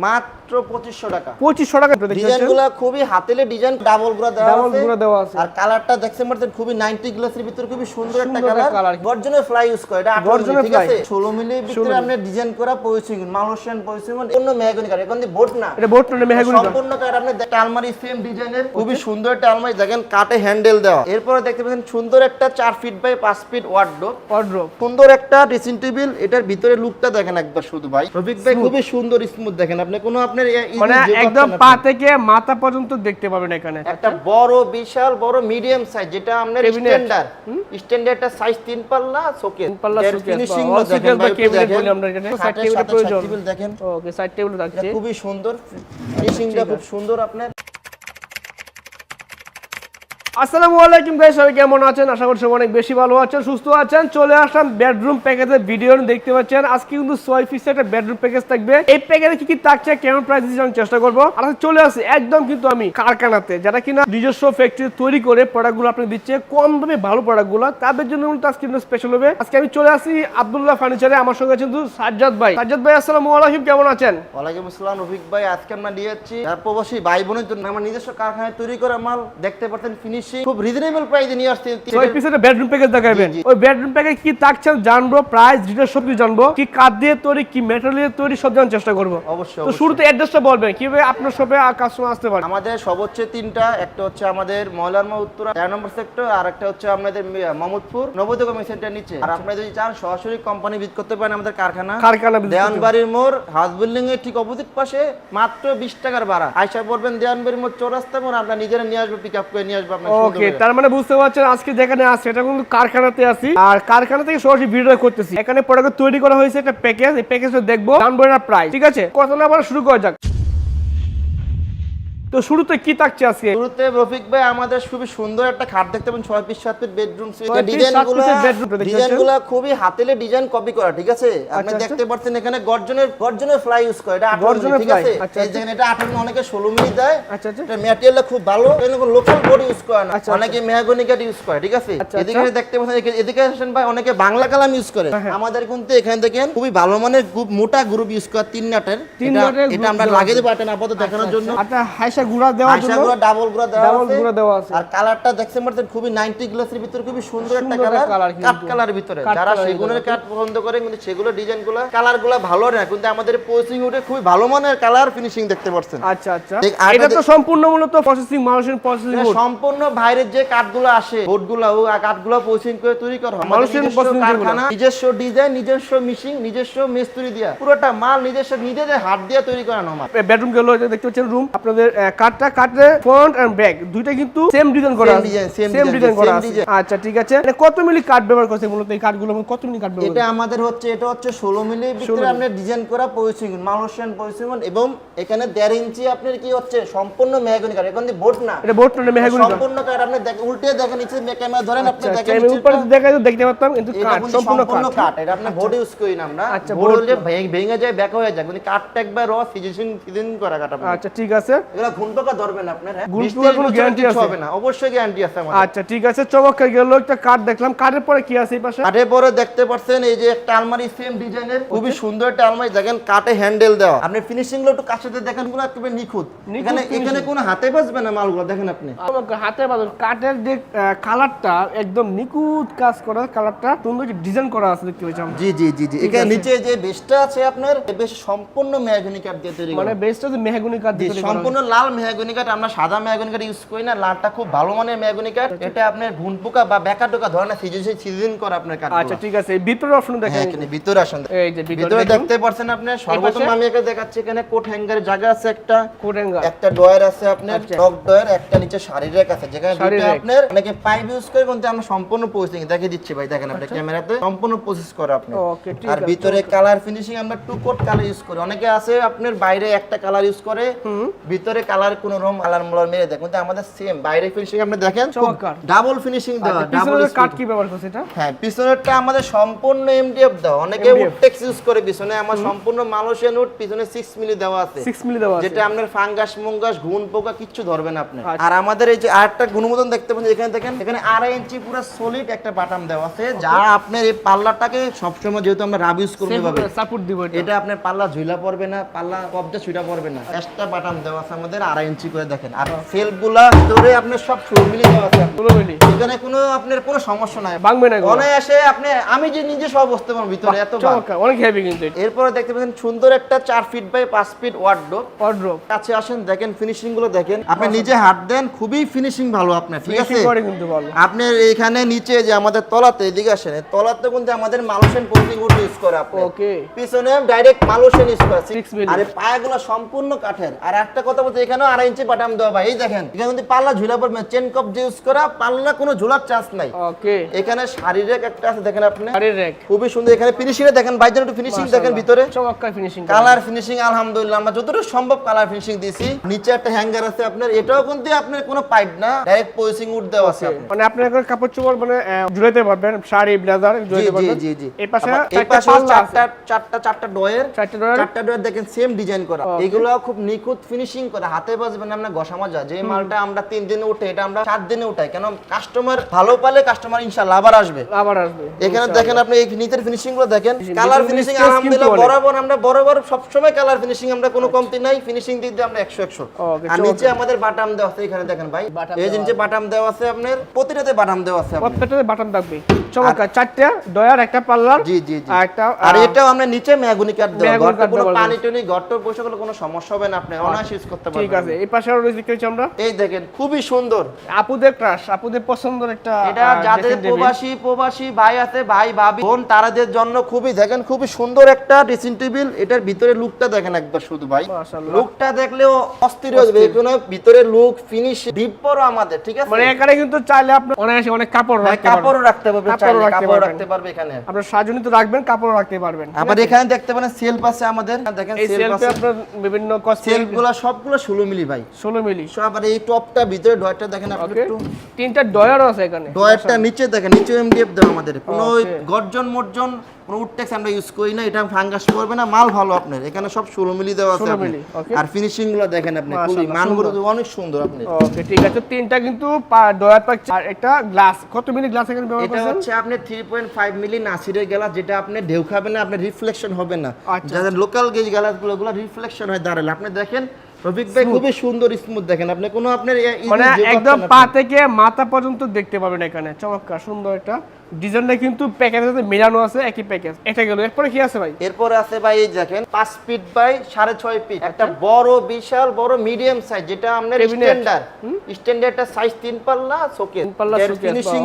মাত্র টাকা। টাকা খুবই হাতেলে ডিজাইন ডাবলগুলা দেওয়া আছে। গুঁড়া দেওয়া আছে। আর কালারটা দেখছেন মারতেন খুবই 90 গ্লাসের ভিতরে খুবই সুন্দর একটা কালার। colour। ফ্লাই ইউজ করে এটা 18 ঠিক আছে? 16 মিলি ভিতরে আপনি ডিজাইন করা পজিশন মালয়েশিয়ান পজিশন অন্য মেহগনি কাঠ। এখন বোট না। এটা বোট না মেহাগুনি সম্পূর্ণ কাঠ আপনি দেখেন আলমারি সেম ডিজাইনের খুবই সুন্দর একটা আলমারি। দেখেন কাটে হ্যান্ডেল দেওয়া। এরপরে দেখতে পাচ্ছেন সুন্দর একটা 4 ফিট বাই 5 ফিট ওয়ার্ডরোব সুন্দর একটা ড্রেসিং টেবিল এটার ভিতরে লুকটা দেখেন একবার শুধু ভাই। রফিক ভাই খুবই সুন্দর স্মুথ দেখেন। আপনি কোনো আপনার মানে একদম পা থেকে মাথা পর্যন্ত দেখতে পাবেন এখানে। একটা বড় বিশাল বড় মিডিয়াম সাইজ যেটা আপনার। স্ট্যান্ডার্ড স্ট্যান্ডার্ডটা সাইজ তিন পাল্লা শোকেস 3 পাল্লা showcase ফিনিশিং বা বা cabinet বলি আমরা এখানে। সাইড টেবিল প্রয়োজন। টেবিল দেখেন। ওকে সাইড টেবিল এটা খুবই সুন্দর। ফিনিশিংটা খুব সুন্দর আপনার। আসসালামু আলাইকুম ভাই সবাই কেমন আছেন? আশা করছি অনেক বেশি ভালো আছেন, সুস্থ আছেন। চলে আসলাম বেডরুম প্যাকেজের ভিডিও দেখতে পাচ্ছেন, আজকে কিন্তু ছয় পিসের একটা বেডরুম প্যাকেজ থাকবে। এই প্যাকেজে কি কি থাকছে, কেমন প্রাইস দিতে আমি চেষ্টা করব। আর চলে আসি একদম কিন্তু আমি কারখানাতে, যারা কিনা নিজস্ব ফ্যাক্টরি তৈরি করে প্রোডাক্টগুলো আপনি দিচ্ছে, কম দামে ভালো প্রোডাক্টগুলো তাদের জন্য কিন্তু আজকে কিন্তু স্পেশাল হবে। আজকে আমি চলে আসি আব্দুল্লাহ ফার্নিচারে আমার সঙ্গে আছেন কিন্তু সাজ্জাদ ভাই। সাজ্জাদ ভাই, আসসালামু আলাইকুম, কেমন আছেন? ওয়ালাইকুম আসসালাম, রফিক ভাই, আজকে আমরা নিয়ে যাচ্ছি। প্রবাসী ভাই বোনের জন্য, আমার নিজস্ব কারখানায় তৈরি করা মাল, দেখতে পাচ্ছেন ফিনিশিং খুব রিজনেবল প্রাইসে নিয়ে আসছি ছয় পিসের বেডরুম প্যাকেজ দেখাবেন। ওই বেডরুম প্যাকেজ কি থাকছে জানব প্রাইস ডিটেল সব কিছু জানব কি কাঠ দিয়ে তৈরি কি মেটেরিয়াল তৈরি সব জানার চেষ্টা করব। অবশ্যই তো শুরুতে অ্যাড্রেসটা বলবেন কীভাবে আপনার শপে কাস্টমার আসতে পারে? আমাদের হচ্ছে তিনটা একটা হচ্ছে আমাদের ময়লারমা উত্তরা তেরো নম্বর সেক্টর আর একটা হচ্ছে আমাদের মি- মোহাম্মদপুর নবদ্বীপ সেন্টার নিচে। আর আপনারা যদি চান সরাসরি কোম্পানি ভিজিট করতে পারেন আমাদের কারখানা। কারখানা দেওয়ানবাড়ির মোড় হাউস বিল্ডিং এর ঠিক অপোজিট পাশে মাত্র বিশ টাকার ভাড়া। আয়সা পড়বেন দেওয়ানবাড়ির মোড় চৌরাস্তা মোড় আমরা নিজেরা নিয়ে আসব পিক আপ করে নিয়ে আসব আপনার ওকে তার মানে বুঝতে পারছেন আজকে যেখানে আছে এটা কিন্তু কারখানাতে আছি। আর কারখানা থেকে সরাসরি ভিডিও করতেছি। এখানে প্রোডাক্ট তৈরি করা হয়েছে একটা প্যাকেজ এই প্যাকেজটা দেখব দাম প্রাইস ঠিক আছে? কথা না বলা শুরু করা যাক। তো শুরুতে কি থাকছে আজকে? শুরুতে রফিক ভাই আমাদের খুবই সুন্দর একটা খাট দেখতে পাবেন ছয় পিস সাত পিস বেডরুম ছয় piece, ডিজাইনগুলো piece এর bedroom টা দেখতে ডিজাইন পাচ্ছেন? গুলো খুবই হাতেলে ডিজাইন কপি করা ঠিক আছে? আপনি আচ্ছা, দেখতে পাচ্ছেন এখানে গর্জনের গর্জনের ফ্লাই ইউজ করে এটা 18 গর্জনের ঠিক আছে? আচ্ছা, এই দেখেন এটা 18 অনেকে 16 মিলি দেয়। আচ্ছা আচ্ছা। এটা ম্যাটেরিয়ালটা খুব ভালো। এখানে কোনো লোকাল বোর্ড ইউজ করে না। আচ্ছা, অনেকে মেহগনি কাঠ ইউজ করে ঠিক আছে? আচ্ছা, এদিকে আচ্ছা। দেখতে পাচ্ছেন এদিকে- আসেন ভাই অনেকে বাংলা কালাম ইউজ করে। হ্যাঁ। আমাদের কিন্তু এখানে দেখেন খুবই ভালো মানের মোটা গ্রুপ ইউজ করে তিন নাটের। তিন এটা- নাটের এটা আমরা লাগিয়ে দেবো আপাতত দেখানোর জন্য। আচ্ছা। হাইসা গুড়া দেওয়ার জন্য আশাগুলো ডাবলগুলো দেওয়া ডাবল আছে। গুঁড়া দেওয়া আছে। আর কালারটা দেখছেন মারতেন খুবই 90 গ্লাসের ভিতরে খুবই সুন্দর একটা কালার। কাট কালার ভিতরে। যারা সেগুনের। কাঠ পছন্দ করে কিন্তু সেগুলো ডিজাইনগুলো কালারগুলো ভালো না। কিন্তু আমাদের পোস্টিং উঠে খুবই ভালো মানের কালার ফিনিশিং দেখতে পাচ্ছেন। আচ্ছা আচ্ছা। এটা তো সম্পূর্ণ মূলত প্রসেসিং মানুষের প্রসেসিং সম্পূর্ণ বাইরের যে কাঠগুলো আসে বোর্ডগুলো ও কাঠগুলো পোস্টিং করে তৈরি করা হয়। মানুষের নিজস্ব কারখানা নিজস্ব ডিজাইন নিজস্ব মিশিং নিজস্ব মিস্ত্রি দিয়া পুরোটা মাল নিজস্ব নিজেদের হাত দিয়ে তৈরি করানো মাল বেডরুম গেল দেখতে পাচ্ছেন রুম আপনাদের আহ, কাঠটা ফ্রন্ট এন্ড ব্যাক দুইটা কিন্তু সেম ডিজাইন করা সেম ডিজাইন করা আচ্ছা ঠিক আছে। মানে কত মিলি কাঠ ব্যবহার করছে মূলত এই কাঠগুলো? কত মিলি কাঠ ব্যবহার এটা আমাদের হচ্ছে এটা হচ্ছে ষোলো মিলি ভিতরে আপনার ডিজাইন করা পজিশন মালয়েশিয়ান পজিশন এবং এখানে দেড় ইঞ্চি আপনার কি হচ্ছে সম্পূর্ণ মেহগনি কাঠ এখন বোর্ড না। এটা বোর্ড না মেহাগুনি সম্পূর্ণ কাঠ আপনি উল্টে দেখেন নিচে ক্যামেরা ধরেন আপনি আচ্ছা দেখেন আমি উপরে দেখাই তো দেখতে পারতাম কিন্তু এটা সম্পূর্ণ কাঠ। এটা আপনি বোর্ড ইউজ করি না আমরা। আচ্ছা, বোর্ড ভেঙে যায় ব্যাক হয়ে যায় কিন্তু কাঠটা একবার র সিজন সিজন করা আপনার। আচ্ছা ঠিক আছে। এগুলো ঘুম পোকা ধরবেন আপনার? ঘুণ বিশ পোকার তিরিশ কোনো বছর আছে? হবে না। অবশ্যই গ্যারান্টি আছে আমাদের। আচ্ছা ঠিক আছে। চমৎকার গেল একটা কাঠ দেখলাম। কাঠের পরে কি আছে এই পাশে? কাঠের পরে দেখতে পাচ্ছেন এই যে একটা আলমারি সেম ডিজাইনের খুবই সুন্দর একটা আলমারি। দেখেন কাঠে হ্যান্ডেল দেওয়া। আপনি ফিনিশিংগুলো একটু কাছে দেখেন পুরো একেবারে নিখুঁত। নিখুঁত এখানে এখানে কোনো হাতে বাজবে না মালগুলো দেখেন আপনি। হাতে বাদল কাঠের যে কালারটা একদম নিখুঁত কাজ করা কালারটা সুন্দর ডিজাইন করা আছে দেখতে পাচ্ছি জি জি জি জি। এখানে নিচে যে বেসটা আছে আপনার বেশ সম্পূর্ণ মেহগনি কাঠ দিয়ে তৈরি মানে বেসটা যে মেহাগুনি কাঠ দিয়ে সম্পূর্ণ লাল মেহগনি কাঠ আমরা সাদা মেহগনি কাঠ ইউজ করি না লালটা খুব ভালো মানের মেহগনি কাঠ। এটা আপনার ঘুন পোকা বা বেকা টোকা ধরনের সিজন সিজন করা আপনার কাঠ আচ্ছা ঠিক আছে। ভিতরে অপশন দেখেন। হ্যাঁ এখানে ভিতরে আসেন এই যে ভিতরে দেখতে পাচ্ছেন আপনি সর্বপ্রথম আমি একে দেখাচ্ছি এখানে কোট হ্যাঙ্গারের জায়গা আছে একটা। কোটেঙ্গা একটা ডয়ার আছে আপনার আচ্ছা। টক ডয়ার একটা নিচে শাড়ির রেক আছে। যেখানে দুটো আপনার অনেকে পাইপ ইউজ করে কিন্তু আমরা সম্পূর্ণ প্রসেসিং দেখিয়ে দিচ্ছি ভাই দেখেন আপনি ক্যামেরাতে। সম্পূর্ণ প্রসেস করে আপনি আর ভিতরে কালার ফিনিশিং আমরা টু কোট কালার ইউজ করি। অনেকে আছে আপনার বাইরে একটা কালার ইউজ করে ভিতরে কালার কোন রকম কালার মোলার মেরে দেখেন কিন্তু আমাদের সেম বাইরে ফিনিশিং আপনি দেখেন ডাবল ফিনিশিং দেওয়া আচ্ছা, ডাবল পিছনের কাট কি ব্যবহার করছে এটা? হ্যাঁ পিছনেরটা আমাদের সম্পূর্ণ এমডিএফ দেওয়া। অনেকে উডটেক্স ইউজ করে পিছনে আমার সম্পূর্ণ মালয়েশিয়ান উড পিছনে 6 মিলি দেওয়া আছে। 6 মিলি দেওয়া আছে। যেটা আপনার ফাঙ্গাস মুঙ্গাস ঘুন পোকা কিচ্ছু ধরবে না আপনি। আচ্ছা। আর আমাদের এই যে আরেকটা গুণমতন দেখতে পাচ্ছেন এখানে দেখেন এখানে আড়াই ইঞ্চি পুরো সলিড একটা বাটাম দেওয়া আছে যা আপনার এই পাল্লাটাকে সবসময় যেহেতু আমরা রাব ইউজ করব এভাবে সাপোর্ট দিব এটা। এটা আপনার পাল্লা ঝুলা পড়বে না পাল্লা কবজা ছুটা পড়বে না। এক্সট্রা বাটাম দেওয়া আছে আমাদের। আড়াই ইঞ্চি করে দেখেন। আর সেলফগুলা ধরে আপনার সব সুর মিলি দেওয়া আছে। আপনার। 16 মিলি এখানে কোনো আপনার কোনো সমস্যা নাই। ভাঙবে না অনায়াসে আপনি আমি যে নিজে সব বসতে পারব ভিতরে এত অনেক হেভি কিন্তু এরপরে দেখতে পাচ্ছেন সুন্দর একটা চার ফিট বাই পাঁচ ফিট ওয়ার্ডরোব ওয়ার্ড্রপ কাছে আসেন দেখেন ফিনিশিংগুলো দেখেন। আপনি নিজে হাত দেন খুবই ফিনিশিং ভালো আপনার ঠিক আছে? কিন্তু ভালো। আপনার এখানে নিচে যে আমাদের তলাতে এদিকে আসেন তলাতে কিন্তু আমাদের মালুসেন পোস্টিং উড ইউজ করে আপনি। ওকে পিছনে ডাইরেক্ট মালুসেন ইউজ করে। আরে পায়াগুলো সম্পূর্ণ কাঠের। আর একটা কথা বলতে এখানেও আড়াই ইঞ্চি বাটাম দেওয়া ভাই। এই দেখেন এখানে কিন্তু পাল্লা ঝুলা পড়বে চেন কপ ইউজ করা পাল্লা কোনো ঝুলার চান্স নাই। ওকে এখানে শারীরিক একটা আছে দেখেন আপনি। আরে র্যাক খুবই সুন্দর এখানে ফিনিশিং দেখেন বাইজন একটু ফিনিশিং দেখেন ভিতরে। চমৎকার ফিনিশিং কালার ফিনিশিং আলহামদুলিল্লাহ আমরা যতটুকু সম্ভব কালার ফিনিশিং দিয়েছি। নিচে একটা হ্যাঙ্গার আছে আপনার এটাও কিন্তু আপনার কোনো পাইপ না ডাইরেক্ট পলিসিং উড দেওয়া আছে মানে আপনি এখন কাপড় চোপড় মানে আহ, ঝুলাইতে পারবেন শাড়ি ব্লেজার জি পারবেন। জি জি। এই পাশে এই পাশে চারটা চারটা চারটা ডয়ের চারটা ডয়ার চারটা ডয়ের দেখেন সেম ডিজাইন করা. এগুলো খুব নিখুঁত ফিনিশিং করে হাতে বাজবেন আমরা ঘষা মজা। যে মালটা আমরা তিন দিনে উঠে এটা আমরা চার দিনে উঠাই। কেন? কাস্টমার ভালো পালে কাস্টমার ইনশাআল্লাহ আবার আসবে। আবার আসবে এখানে দেখেন আপনি এই নিচের ফিনিশিংগুলো দেখেন। কালার ফিনিশিং আলহামদুলিল্লাহ বরাবর আমরা বরাবর সবসময় কালার ফিনিশিং আমরা কোনো কমতি নাই ফিনিশিং দিক দিয়ে আমরা একশো একশো। আর নিচে আমাদের বাটাম দেওয়া আছে এখানে দেখেন ভাই। এই যে নিচে বাটাম দেওয়া আছে আপনার প্রতিটাতে বাটাম দেওয়া আছে প্রত্যেকটাতে বাটন থাকবে। চমৎকার চারটা ডয়ার একটা পাল্লার জি জি জি। আর একটা আর এটাও আমরা নিচে মেহগুনি কাঠ দেওয়া। ঘরটা কোনো পানি টনি ঘরটা বসে গেলে কোনো সমস্যা হবে না আপনি অনায়াসে ইউজ করতে ঠিক আছে এই পাশে আরও দেখতে আমরা। এই দেখেন খুবই সুন্দর। আপুদের ক্রাশ আপুদের পছন্দের একটা এটা যাদের প্রবাসী প্রবাসী ভাই আছে ভাই ভাবি বোন তারাদের জন্য খুবই দেখেন খুবই সুন্দর একটা ড্রেসিং টেবিল এটার ভিতরে লুকটা দেখেন একবার শুধু ভাই। লুকটা দেখলেও অস্থির হয়ে যাবে এখানে ভিতরে লুক ফিনিশ ডিপ আমাদের ঠিক আছে? মানে এখানে কিন্তু চাইলে আপনি অনায়াসে অনেক কাপড় হ্যাঁ, রাখতে পারবেন। কাপড়ও রাখতে চাইলে কাপড় রাখতে পারবে এখানে। আপনার সাজনি তো রাখবেন কাপড় রাখতে পারবেন আবার এখানে দেখতে পারেন সেলফ আছে আমাদের। দেখেন সেলফ আছে। আপনার বিভিন্ন সেলফ কসমেটিকগুলো সবগুলো ষোলো মিলি ভাই। 16 মিলি। এই টপটা ভিতরে ডয়ারটা দেখেন আপনি একটু। তিনটা ডয়ারও আছে এখানে। ডয়ারটা নিচে দেখেন নিচে এমডিএফ দেওয়া আমাদের। কোনো গর্জন মর্জন কোনো উডটেক্স আমরা ইউজ করি না এটা ফাঙ্গাস করবে না মাল ভালো আপনার। এখানে সব ষোলো মিলি দেওয়া আছে 16 আপনার। মিলি, okay. আর ফিনিশিংগুলো দেখেন আপনি খুবই মানগুলো অনেক সুন্দর আপনি। ওকে ঠিক আছে। তিনটা কিন্তু ডয়ার আর একটা গ্লাস কত মিলি গ্লাস এখানে ব্যবহার এটা হচ্ছে আপনি থ্রি পয়েন্ট ফাইভ মিলি নাসিরের গ্লাস যেটা আপনি ঢেউ খাবে না আপনার রিফ্লেকশন হবে না। আচ্ছা। যাদের লোকাল গেজগুলো রিফ্লেকশন হয় দাঁড়ালে। আপনি দেখেন রফিক ভাই খুবই সুন্দর স্মুথ দেখেন। আপনি কোনো আপনার মানে একদম পা থেকে মাথা পর্যন্ত দেখতে পাবেন এখানে। চমৎকার সুন্দর একটা ডিজাইনটা কিন্তু প্যাকেজের সাথে মেলানো আছে একই প্যাকেজ এটা গেল। এরপরে কি আছে ভাই? এরপরে আছে ভাই এই দেখেন পাঁচ ফিট বাই সাড়ে ছয় ফিট একটা বড় বিশাল বড় মিডিয়াম সাইজ যেটা আপনার স্ট্যান্ডার্ড স্ট্যান্ডার্ড সাইজ তিন পাল্লা সোকেট তিন পাল্লা showcase ফিনিশিং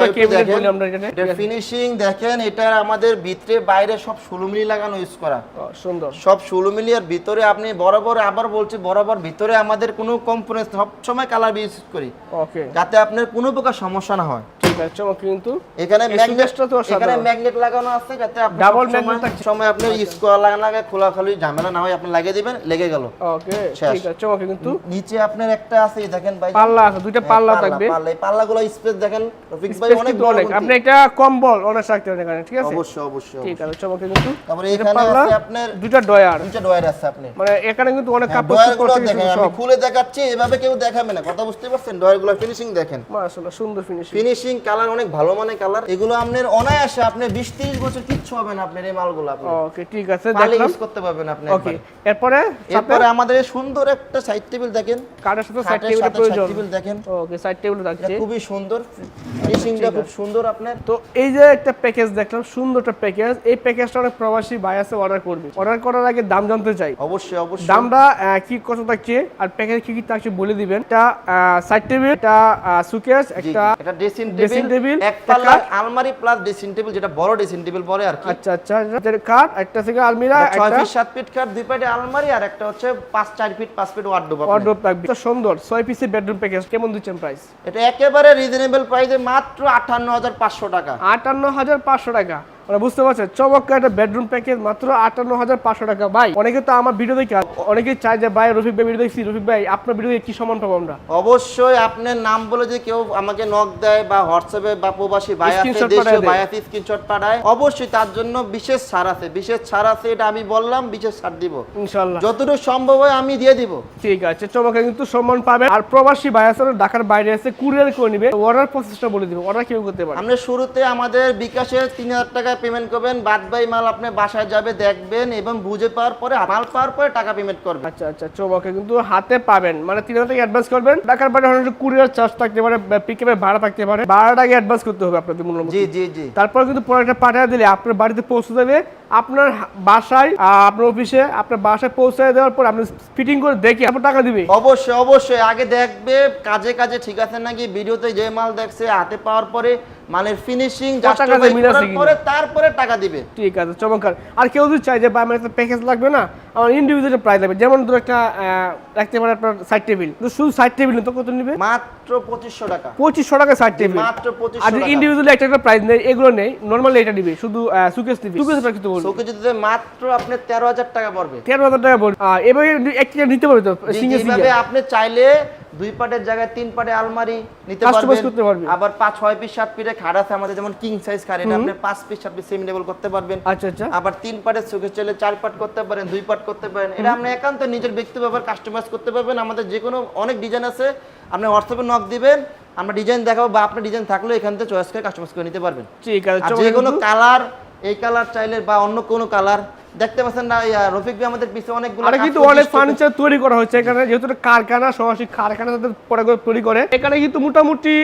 বা cabinet বলি আমরা এখানে। এটা ফিনিশিং দেখেন এটা আমাদের ভিতরে বাইরে সব ষোলো মিলি লাগানো ইউজ করা। সুন্দর। সব ষোলো মিলি আর ভিতরে আপনি বরাবর আবার বলছি বরাবর ভিতরে আমাদের কোনো কম্পোনেন্ট সব সময় কালার ইউজ করি। ওকে যাতে আপনার কোনো প্রকার সমস্যা না হয়। ঠিক কিন্তু। এখানে এই ম্যাগনেট সুকেসটা তো এখানে ম্যাগনেট লাগানো আছে যাতে আপনি magnet থাকছে। সময় আপনি স্কোয়ার লাগা লাগে খোলা খালি ঝামেলা না হয় আপনি লাগিয়ে দিবেন লেগে গেল। ওকে ঠিক আছে চমৎকার কিন্তু। নিচে আপনার একটা আছে দেখেন ভাই। পাল্লা আছে দুইটা হ্যাঁ, পাল্লা থাকবে। পাল্লা। পাল্লাগুলো স্পেস দেখেন রফিক ভাই অনেক বড় আপনি একটা কম্বল অনেক রাখতে পারেন এখানে ঠিক আছে? অবশ্যই অবশ্যই ঠিক আছে চমৎকার কিন্তু। তারপরে এখানে আছে আপনার দুইটা ডয়ার দুইটা ডয়ার আছে আপনি মানে এখানে কিন্তু অনেক কাপড় ডয়ার চোপড় দেখেন আমি খুলে দেখাচ্ছি এভাবে কেউ দেখাবে না কথা বুঝতে পারছেন? ডয়ারগুলো ফিনিশিং দেখেন। মাশাআল্লাহ সুন্দর ফিনিশিং ফিনিশিং কালার অনেক ভালো মানের কালার। এগুলো আপনার অনায়াসে আপনি বিশ তিরিশ বছর কিচ্ছু হবে না আপনার এই মালগুলো আপনি। ওকে ঠিক আছে দেখলাম। ইউজ করতে পারবেন আপনি ওকে এরপরে এরপরে আমাদের সুন্দর একটা সাইড টেবিল দেখেন। কার্ডের সাথে সাইড সাথে প্রয়োজন। সাইড টেবিল দেখেন। ওকে সাইড টেবিল এটা থাকছে। খুবই সুন্দর। ফিনিশিংটা খুব সুন্দর আপনার। তো এই যে একটা প্যাকেজ দেখলাম সুন্দর একটা প্যাকেজ এই প্যাকেজটা অনেক প্রবাসী ভাই আছে অর্ডার করবে। অর্ডার করার আগে দাম জানতে চাই। অবশ্যই অবশ্যই। দামটা কি কত থাকছে আর প্যাকেজ কি কি থাকছে বলে দিবেন। একটা সাইড টেবিল একটা সুকেস একটা এটা ড্রেসিং dressing টেবিল এক পাল্লা আলমারি প্লাস ড্রেসিং টেবিল যেটা বড় ড্রেসিং টেবিল বলে আর কি। আচ্ছা আচ্ছা এর কাট একটা থেকে আলমিরা একটা 6 ফিট সাত ফিট কাট দুই পাটে আলমারি আর একটা হচ্ছে পাঁচ চার ফিট পাঁচ ফিট ওয়ার্ডরোব ওয়ার্ডরোব থাকবে। তো সুন্দর ছয় পিসের বেডরুম প্যাকেজ কেমন দিচ্ছেন প্রাইস এটা একেবারে রিজনেবল প্রাইসে মাত্র আটান্ন হাজার পাঁচশো টাকা। আটান্ন হাজার পাঁচশো টাকা। মানে বুঝতে পারছেন চমৎকার একটা বেডরুম প্যাকেজ মাত্র আটান্ন হাজার পাঁচশো টাকা। ভাই অনেকে তো আমার ভিডিও দেখে অনেকে চায় যে ভাই রফিক ভাই ভিডিও দেখছি রফিক ভাই আপনার ভিডিও কি সমান পাবো আমরা? অবশ্যই আপনার নাম বলে যে কেউ আমাকে নক দেয় বা হোয়াটসঅ্যাপে বা প্রবাসী ভাই আছে স্ক্রিনশট পাঠায় অবশ্যই তার জন্য বিশেষ ছাড় আছে। বিশেষ ছাড় আছে এটা আমি বললাম বিশেষ ছাড় দিব। ইনশাল্লাহ যতটুকু সম্ভব হয় আমি দিয়ে দিব। ঠিক আছে চমৎকার কিন্তু সম্মান পাবে। আর প্রবাসী ভাই আছে ঢাকার বাইরে আছে কুরিয়ার করে নিবে। অর্ডার প্রসেসটা বলে দিবে অর্ডার কেউ করতে পারে আপনি শুরুতে আমাদের বিকাশে তিন হাজার টাকা পেমেন্ট করবেন বাদ বাই মাল আপনি বাসায় যাবে দেখবেন এবং বুঝে পাওয়ার পরে মাল পাওয়ার পরে টাকা পেমেন্ট করবেন। আচ্ছা আচ্ছা চমৎকার কিন্তু হাতে পাবেন। মানে তিন হাজার টাকা অ্যাডভান্স করবেন। ঢাকার বাইরে হয়তো কুরিয়ার চার্জ থাকতে পারে পিকআপের ভাড়া থাকতে পারে ভাড়াটা আগে অ্যাডভান্স করতে হবে আপনাদের মূল্য জি জি জি। তারপর কিন্তু প্রোডাক্টটা পাঠিয়ে দিলে আপনার বাড়িতে পৌঁছে দেবে। আপনার বাসায় আপনার অফিসে আপনার বাসায় পৌঁছে দেওয়ার পর আপনি ফিটিং করে দেখে আপনার টাকা দিবে। অবশ্যই অবশ্যই। আগে দেখবে কাজে কাজে ঠিক আছে নাকি? ভিডিওতে যে মাল দেখছে হাতে পাওয়ার পরে মালের ফিনিশিং? পরে তারপরে টাকা দিবে। ঠিক আছে চমৎকার। আর কেউ যদি যে বা আমার একটা প্যাকেজ লাগবে না আমার ইন্ডিভিজুয়াল প্রাইস লাগবে। যেমন ধরো একটা রাখতে পারে আপনার সাইড টেবিল তো শুধু সাইড টেবিল তো কত নিবে? মাত্র পঁচিশশো টাকা। পঁচিশশো টাকা সাইড টেবিল মাত্র পঁচিশশো আর ইন্ডিভিজুয়ালি একটা একটা প্রাইস নেই এগুলো নেই নর্মালি এটা দিবে শুধু সুকেস দিবে সুকেস বলব। যদি মাত্র আপনি তেরো হাজার টাকা পড়বে। তেরো হাজার টাকা এবারে একটা নিতে পারবে তো সিঙ্গেল সিঙ্গেল আপনি চাইলে দুই পাটের জায়গায় তিন পাটে আলমারি নিতে পারবেন। পারবে। আবার পাঁচ ছয় পিস সাত পিসের খাট আছে আমাদের যেমন কিং সাইজ খাট এটা আপনি পাঁচ পিস সাত পিস সেমি লেভেল করতে পারবেন। আচ্ছা আচ্ছা। আবার তিন চলে চার পাট করতে পারেন দুই পাট করতে পারেন। এটা আপনি একান্ত নিজের ব্যক্তি ব্যাপার কাস্টমাইজ করতে পারবেন। আমাদের যে কোনো অনেক ডিজাইন আছে আপনি হোয়াটসঅ্যাপে নক দিবেন আমরা ডিজাইন দেখাবো বা আপনার ডিজাইন থাকলেও এখান থেকে চয়েস করে কাস্টমাইজ করে নিতে পারবেন। ঠিক আছে যে কোনো কালার এই কালার চাইলে বা অন্য কোনো কালার দেখতে পাচ্ছেন না রফিক ভাই আমাদের পিছনে অনেকগুলো আরে কিন্তু অনেক ফার্নিচার তৈরি করা হচ্ছে এখানে যেহেতু কারখানা সরাসরি কারখানা তাদের তৈরি করে। এখানে কিন্তু মোটামুটি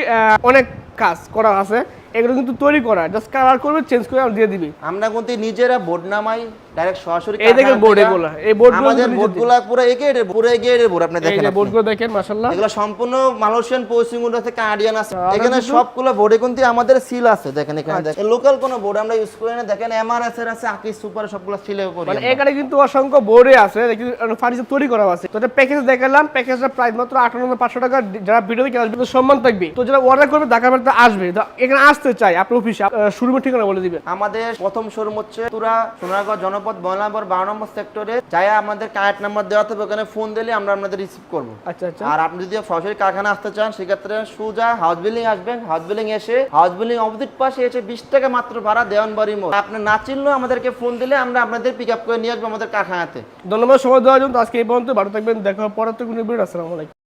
অনেক কাজ করা আছে। এগুলো কিন্তু তৈরি করা জাস্ট কালার করবে চেঞ্জ করে দিয়ে দিবি। আমরা কিন্তু নিজেরা বোর্ড নামাই ডাইরেক্ট সরাসরি এই দেখেন থেকে এগুলা, এই গুলো আমাদের বোর্ডগুলা পুরো এগে পুরো এগে বোর্ড আপনি দেখেন যে আপনি। বোর্ডগুলো দেখেন মাশাআল্লাহ। এগুলো সম্পূর্ণ মালয়েশিয়ান পশ্চিমবঙ্গ থেকে আডিয়ান আছে। এখানে কিন্তু- সবগুলো বোর্ডে কিন্তু আমাদের সিল আছে দেখেন এখানে আচ্ছা। দেখেন। লোকাল কোন বোর্ড আমরা ইউজ করি না দেখেন এমআরএস এর আছে আকিস সুপার সবগুলো সিলে করি মানে এখানে কিন্তু অসংখ্য বোর্ডে আছে ফার্নিচার তৈরি করা আছে। তো এটা প্যাকেজ দেখালাম প্যাকেজটা প্রাইস মাত্র আটান্ন পাঁচশো টাকা যারা ভিডিও দেখে আসবে তো সম্মান থাকবে। তো যারা অর্ডার করবে বাড়িতে আসবে। তো এখানে আসতে চাই আপনার অফিসে শুরুমের ঠিকানা বলে দিবেন। আমাদের প্রথম শোরুম হচ্ছে তুরা সোনারগাঁও জনপদ বয়লাম্বর বারো নম্বর সেক্টরে যাই আমাদের কার্ড নাম্বার দেওয়া থাকবে ওখানে ফোন দিলে আমরা আপনাদের রিসিভ করব। আচ্ছা আচ্ছা। আর আপনি যদি সরাসরি কারখানা আসতে চান সেক্ষেত্রে সুজা হাউস বিল্ডিং আসবেন। হাউস বিল্ডিং এসে হাউস বিল্ডিং অপোজিট পাশে এসে বিশ টাকা মাত্র ভাড়া দেওয়ানবাড়ি মোড়। আপনি না চিনলেও আমাদেরকে ফোন দিলে আমরা আপনাদের পিক আপ করে নিয়ে আসব আমাদের কারখানাতে। ধন্যবাদ সময় দেওয়ার জন্য। আজকে এই পর্যন্ত ভালো থাকবেন দেখা হবে পরের তো কোনো ভিডিও আসসালামু আলাইকুম।